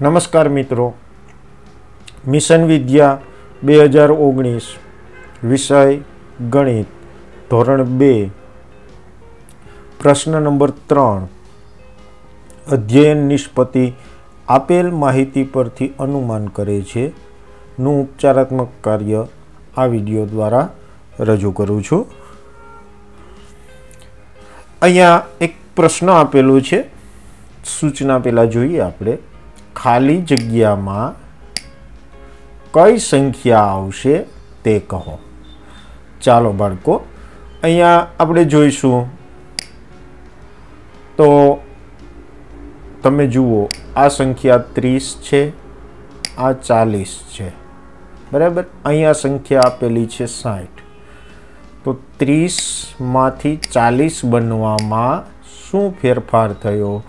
નમસ્કાર મિત્રો. મિશન વિદ્યા બે હજાર ઓગણીસ વિષય ગણિત ધોરણ બે. પ્રશ્ન નંબર ત્રણ. અધ્યયન નિષ્પતિ આપેલ માહિતી પરથી અનુમાન કરે છે. નું ઉપચારાત્મક કાર્ય આ વીડિયો દ્વારા રજૂ કરું છું. અહીંયા એક પ્રશ્ન આપેલો છે. સૂચના પહેલાં જોઈએ આપણે. ખાલી જગ્યામાં કઈ સંખ્યા આવશે તે કહો. ચાલો બાળકો, અહીંયા આપણે જોઈશું. તો તમે જુઓ, આ સંખ્યા ત્રીસ છે, આ ચાલીસ છે. બરાબર? અહીંયા સંખ્યા આપેલી છે સાઠ. તો ત્રીસમાંથી ચાલીસ બનવામાં શું ફેરફાર થયો?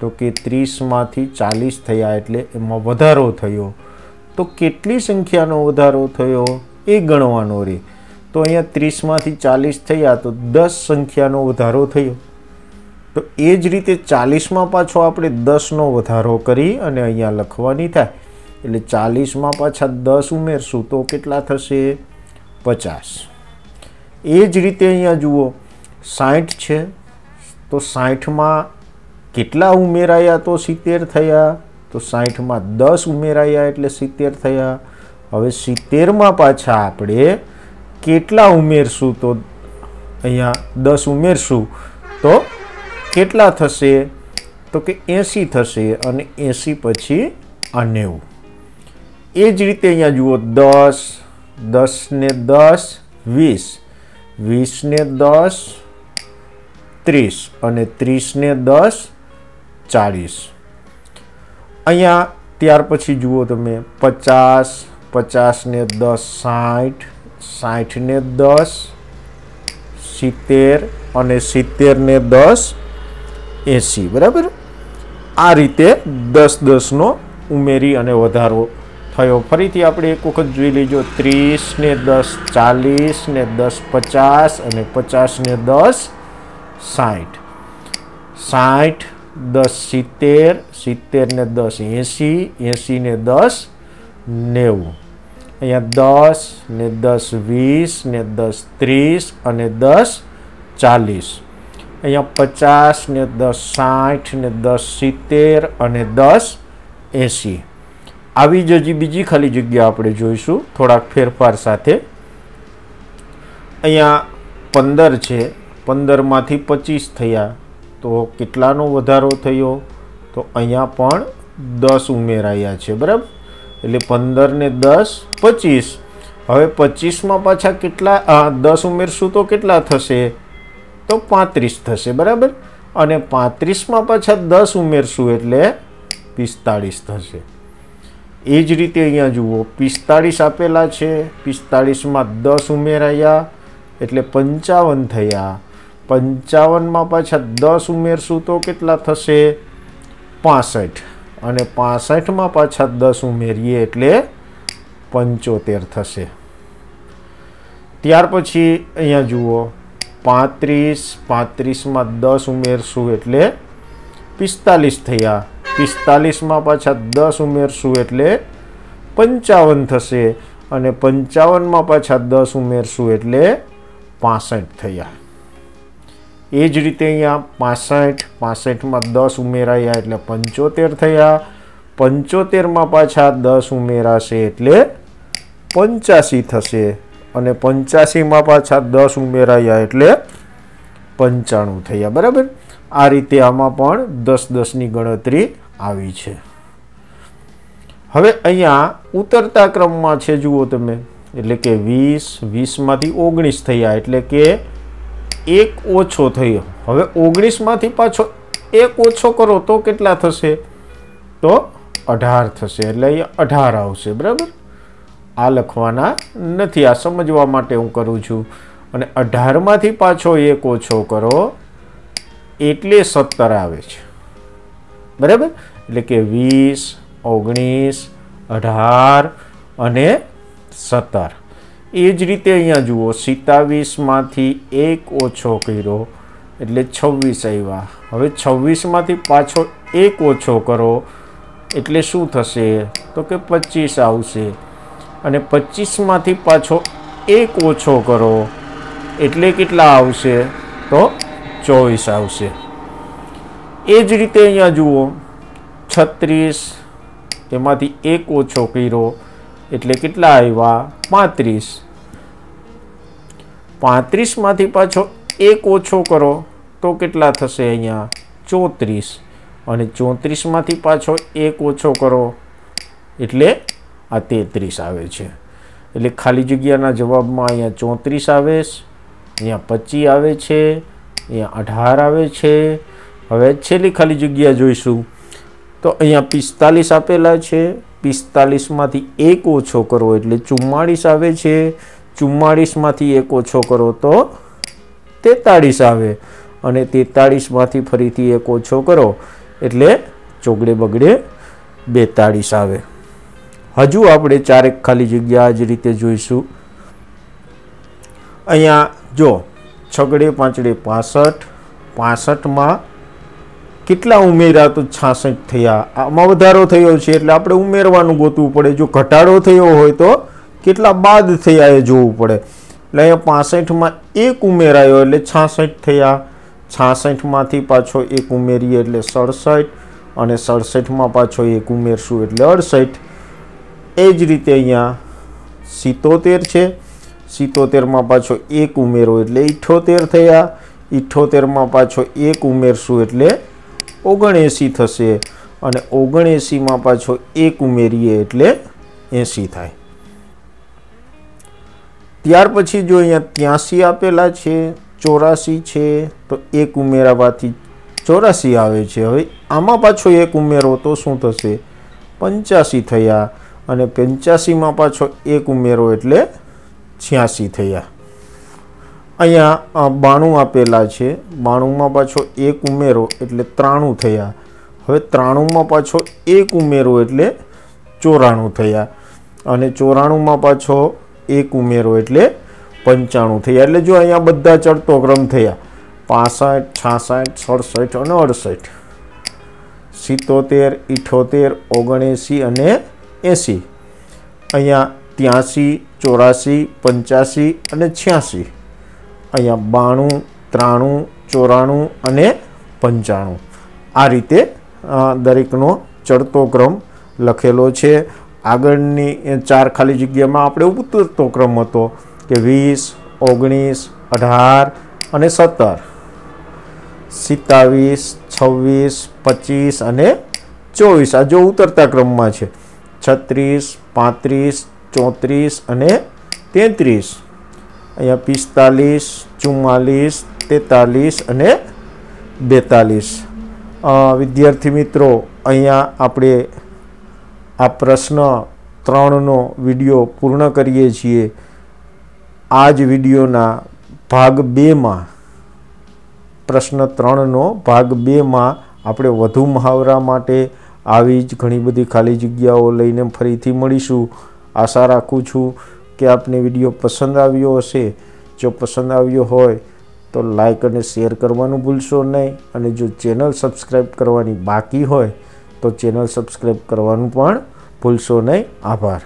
તો કે ત્રીસમાંથી ચાલીસ થયા એટલે એમાં વધારો થયો. તો કેટલી સંખ્યાનો વધારો થયો? એ ગણવાનો રહે તો અહીંયા ત્રીસમાંથી ચાલીસ થયા તો દસ સંખ્યાનો વધારો થયો. તો એ જ રીતે ચાલીસમાં પાછો આપણે દસનો વધારો કરી અને અહીંયા લખવાની થાય. એટલે ચાલીસમાં પાછા દસ ઉમેરશું તો કેટલા થશે? પચાસ. એ જ રીતે અહીંયા જુઓ. સાઠ છે. તો સાઠમાં કેટલા ઉમેરાયા તો સિત્તેર થયા? તો સાઠમાં દસ ઉમેરાયા એટલે સિત્તેર થયા. હવે સિત્તેરમાં પાછા આપણે કેટલા ઉમેરશું તો અહીંયા દસ ઉમેરશું? તો કેટલા થશે? તો કે એંસી થશે અને એંસી પછી આ નેવું એ જ રીતે અહીંયા જુઓ દસ દસને દસ, વીસ. વીસને દસ, ત્રીસ. અને ત્રીસને દસ ચાળીસ અહીંયા ત્યાર પછી જુઓ તમે પચાસ પચાસને દસ, સાઠ સાઠને દસ, સિત્તેર અને સિત્તેરને દસ, એંસી. બરાબર? આ રીતે દસ દસનો ઉમેરી અને વધારો થયો. ફરીથી આપણે એક વખત જોઈ લેજો. ત્રીસ ને દસ, ચાલીસ ને દસ, પચાસ અને પચાસ ને દસ, સાઠ. સાઠ દસ સિત્તેર સિત્તેર ને દસ, એંસી એંસી ને દસ, નેવું. અહીંયા દસ ને દસ વીસ ને દસ ત્રીસ અને દસ ચાલીસ. અહીંયા પચાસ ને દસ સાઠ ને દસ સિત્તેર અને દસ એંસી. આવી જ હજી બીજી ખાલી જગ્યા આપણે જોઈશું. થોડાક ફેરફાર સાથે. અહીંયા પંદર છે. પંદરમાંથી પચીસ થયા. તો કેટલાનો વધારો થયો? તો અહીંયા પણ દસ ઉમેરાયા છે, બરાબર? એટલે પંદર ને દસ, પચીસ. હવે પચીસમાં પાછા કેટલા? દસ ઉમેરશું તો કેટલા થશે? તો પાંત્રીસ થશે, બરાબર? અને પાંત્રીસમાં પાછા દસ ઉમેરશું એટલે પિસ્તાળીસ થશે. એ જ રીતે અહીંયા જુઓ, પિસ્તાળીસ આપેલા છે, પિસ્તાળીસમાં દસ ઉમેરાયા, એટલે પંચાવન થયા. પંચાવનમાં પાછા દસ ઉમેરશું તો કેટલા થશે? પાસઠ. અને પાસઠમાં પાછા દસ ઉમેરીએ એટલે પંચોતેર થશે. ત્યાર પછી અહીંયા જુઓ, પાંત્રીસ, પાંત્રીસમાં દસ ઉમેરશું એટલે પિસ્તાલીસ થયા. પિસ્તાલીસમાં પાછા દસ ઉમેરશું એટલે પંચાવન થશે. અને પંચાવનમાં પાછા દસ ઉમેરશું એટલે પાસઠ થયા. એ જ રીતે અહીંયા પાસઠ, પાસઠમાં દસ ઉમેરાયા એટલે પંચોતેર થયા. પંચોતેરમાં પાછા દસ ઉમેરાશે એટલે પંચ્યાસી થશે. અને પંચ્યાસીમાં પાછા દસ ઉમેરાયા એટલે પંચાણું થયા. બરાબર? આ રીતે આમાં પણ દસ દસની ગણતરી આવી છે. હવે અહીંયા ઉતરતા ક્રમમાં છે, જુઓ તમે. એટલે કે વીસ, વીસમાંથી ઓગણીસ થયા. એટલે કે એક ઓછો થયો હવે ઓગણીસમાંથી પાછો એક ઓછો કરો તો કેટલા થશે? તો અઢાર થશે. એટલે અહીંયા અઢાર આવશે, બરાબર? આ લખવાના નથી. આ સમજવા માટે હું કરું છું. અને અઢારમાંથી પાછો એક ઓછો કરો, એટલે સત્તર આવે છે. બરાબર? એટલે કે વીસ, ઓગણીસ, અઢાર અને સત્તર. એ જ રીતે અહીંયા જુઓ, સિત્તાવીસમાંથી એક ઓછો કર્યો, એટલે છવ્વીસ આવ્યા. હવે છવ્વીસમાંથી પાછો એક ઓછો કરો, એટલે શું થશે? તો કે પચીસ આવશે. અને પચીસમાંથી પાછો એક ઓછો કરો, એટલે કેટલા આવશે? તો ચોવીસ આવશે. એ જ રીતે અહીંયા જુઓ, છત્રીસ એમાંથી એક ઓછો કર્યો એટલે કેટલા આવ્યા? પાંત્રીસ. પાંત્રીસમાંથી પાછો એક ઓછો કરો, તો કેટલા થશે અહીંયા? ચોત્રીસ. અને ચોત્રીસમાંથી પાછો એક ઓછો કરો, એટલે આ તેત્રીસ આવે છે. એટલે ખાલી જગ્યાના જવાબમાં અહીંયા ચોત્રીસ આવે અહીંયા પચીસ આવે છે, અહીંયા અઢાર આવે છે. હવે છેલ્લી ખાલી જગ્યા જોઈશું. તો અહીંયા પિસ્તાલીસ આપેલા છે. પિસ્તાલીસમાંથી એક ઓછો કરો એટલે ચુમ્માળીસ આવે છે. ચુમ્માળીસમાંથી એક ઓછો કરો તો તેતાળીસ આવે. અને તેતાળીસમાંથી ફરીથી એક ઓછો કરો એટલે ચોગડે બગડે બેતાળીસ આવે. હજુ આપણે ચારેક ખાલી જગ્યા આ જ રીતે જોઈશું. અહીંયા જો છગડે પાંચડે પાસઠ, પાસઠમાં કેટલા ઉમેર્યા તો છાસઠ થયા? આમાં વધારો થયો છે એટલે આપણે ઉમેરવાનું ગોતવું પડે. જો ઘટાડો થયો હોય તો કેટલા બાદ થયા એ જોવું પડે. એટલે અહીંયા પાસઠમાં એક ઉમેરાયો એટલે છાસઠ થયા. છાસઠમાંથી પાછો એક ઉમેરીએ એટલે સડસઠ અને સડસઠમાં પાછો એક ઉમેરશું એટલે અડસઠ. એ જ રીતે અહીંયા સિત્તોતેર છે. સિત્તોતેરમાં પાછો એક ઉમેરો એટલે ઇઠ્ઠોતેર થયા. ઇઠ્ઠોતેરમાં પાછો એક ઉમેરશું એટલે ઓગણએંસી થશે અને ઓગણએંસીમાં પાછો એક ઉમેરીએ એટલે એંસી થાય. ત્યાર પછી જો અહીંયા ત્યાંસી આપેલા છે, ચોરાસી છે, તો એક ઉમેરાવાથી ચોરાસી આવે છે. હવે આમાં પાછો એક ઉમેરો તો શું થશે? પંચ્યાસી થયા અને પંચ્યાસીમાં પાછો એક ઉમેરો એટલે છ્યાસી થયા. અહીંયા બાણું આપેલા છે. બાણુંમાં પાછો એક ઉમેરો એટલે ત્રાણું થયા. હવે ત્રાણુંમાં પાછો એક ઉમેરો એટલે ચોરાણું થયા. અને ચોરાણુંમાં પાછો એક ઉમેરો એટલે પંચાણું થયા. એટલે જો અહીંયા બધા ચડતો ક્રમ થયા. પાસઠ, છાસઠ, સડસઠ અને અડસઠ. સિત્તોતેર, ઇઠોતેર, ઓગણએંસી અને એંસી. અહીંયા ત્યાંસી, ચોરાસી, પંચ્યાસી અને છ્યાસી. અહીંયા બાણું, ત્રાણું, ચોરાણું અને પંચાણું. આ રીતે દરેકનો ચડતો ક્રમ લખેલો છે. આગળની ચાર ખાલી જગ્યામાં આપણે ઉતરતો ક્રમ હતો કે વીસ, ઓગણીસ, અઢાર અને સત્તર. સિત્તાવીસ, છવ્વીસ, પચીસ અને ચોવીસ. આ જો ઉતરતા ક્રમમાં છે. છત્રીસ, પાંત્રીસ, ચોત્રીસ અને તેત્રીસ. અહીંયા પિસ્તાલીસ, ચુમ્માલીસ, તેતાલીસ અને બેતાલીસ. વિદ્યાર્થી મિત્રો, અહીંયા આપણે આ પ્રશ્ન ત્રણનો વીડિયો પૂર્ણ કરીએ છીએ. આ જ વિડીયોના ભાગ બેમાં, પ્રશ્ન ત્રણનો ભાગ બેમાં આપણે વધુ મહાવરા માટે આવી જ ઘણી બધી ખાલી જગ્યાઓ લઈને ફરીથી મળીશું. આશા રાખું છું કે આપને વીડિયો પસંદ આવ્યો હશે, જો પસંદ આવ્યો હોય, તો લાઈક અને શેર કરવાનું ભૂલશો નહીં. અને જો ચેનલ સબસ્ક્રાઈબ કરવાની બાકી હોય, તો ચેનલ સબસ્ક્રાઈબ કરવાનું પણ ભૂલશો નહીં. આભાર.